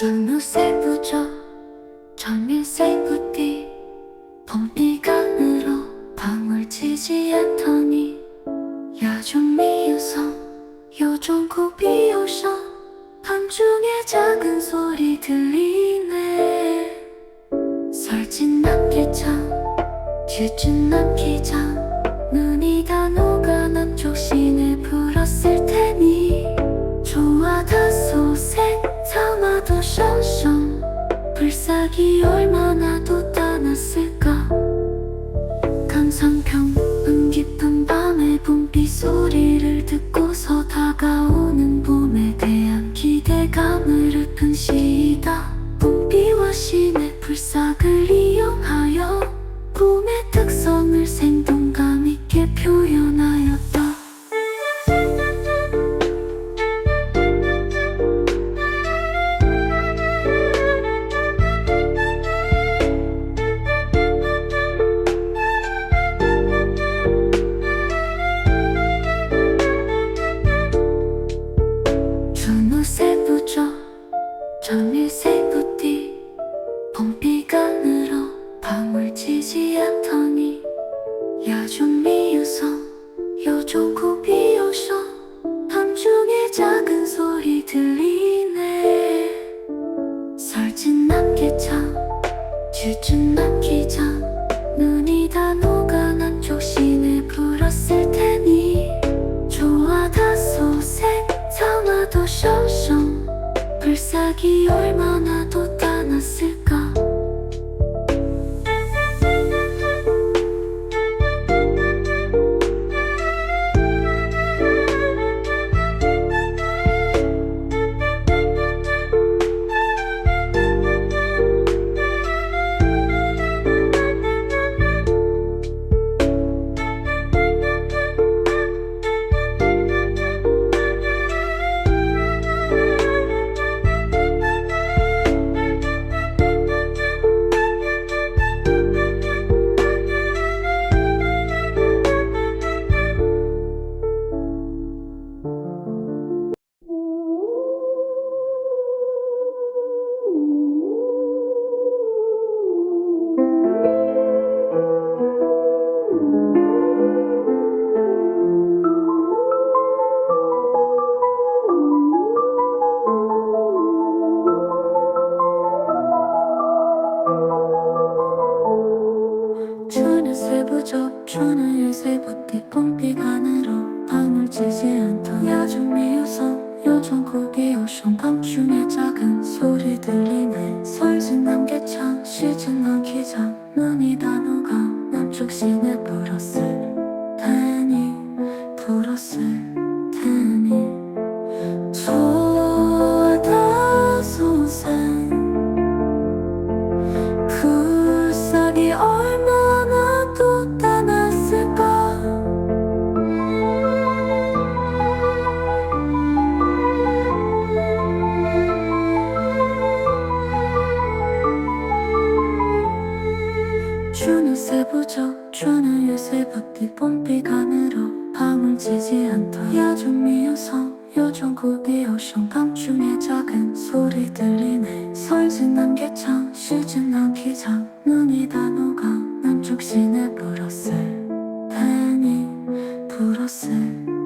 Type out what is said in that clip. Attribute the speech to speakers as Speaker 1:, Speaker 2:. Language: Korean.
Speaker 1: 눈웃을 부져 전일생 붓디 봄비간으로 방울 치지 않더니 야중 미유성 요종구 비오셔 밤중에 작은 소리 들리네. 남기장 션션 불싹이 얼마나 또 따놨을까? 감상평 음 깊은 밤의 봄비 소리를 듣고서 다가오는 봄에 대한 기대감을 읊은 시이다. 봄비와 신의 불싹을 부져 전일새 붓디 봄비간으로 방울 치지 않더니 야중 미유성 요종구 비오셔 밤중에 작은 소리 들리네. 설진 남기창 뒤준 지지 않던 야중 미유성 요정 고기 오션 밤중에 작은 소리 들리네. 설진 남개창 시즌 남기장 눈이 다 녹아. 남쪽 시내 일세부띠 봄비간으로 밤을 지지 않던 야중 미유성 요정 고기 오션 밤중에 작은 소리 들리네. 설진 남개창 시즌 남기장 눈이 다 녹아 남쪽 시내 불었을. 테니 불었을